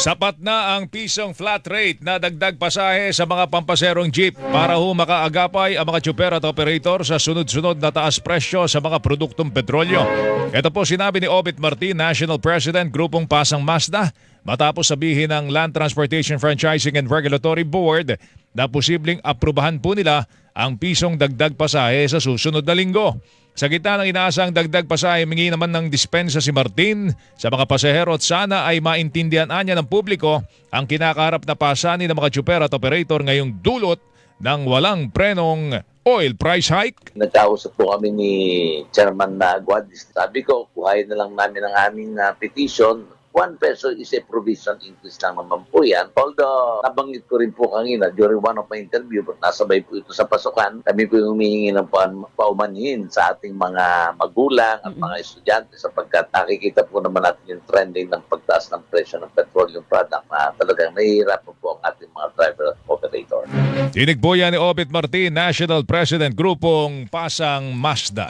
Sapat na ang pisong flat rate na dagdag pasahe sa mga pampaserong jeep para ho makaagapay ang mga tsuper at operator sa sunod-sunod na taas presyo sa mga produktong petrolyo. Ito po sinabi ni Obit Martin, National President, Grupong Pasang Mazda, matapos sabihin ng Land Transportation Franchising and Regulatory Board na posibleng aprubahan po nila ang pisong dagdag pasahe sa susunod na linggo. Sa gitna ng inaasang dagdag pasahe, mingi naman ng dispensa si Martin sa mga pasahero at sana ay maintindihan anya ng publiko ang kinakaharap na pasani ng mga tsuper at operator ngayong dulot ng walang prenong oil price hike. Nagkausap po kami ni Chairman na Aguadis. Sabi ko, kuhain na lang namin ang aming uh, petition. 1 peso is a provision increase lang naman po yan. Although, nabanggit ko rin po kanina during one of my interview, nasabay po ito sa pasukan, kami po yung humihingi ng pa- paumanhin sa ating mga magulang at mga estudyante sapagkat nakikita po naman natin yung trending ng pagtaas ng presyo ng petroleum product na talagang nahihirap po, po ang ating mga driver at operator. Tinig po yan ni Obit Martin, National President, Grupong Pasang Mazda.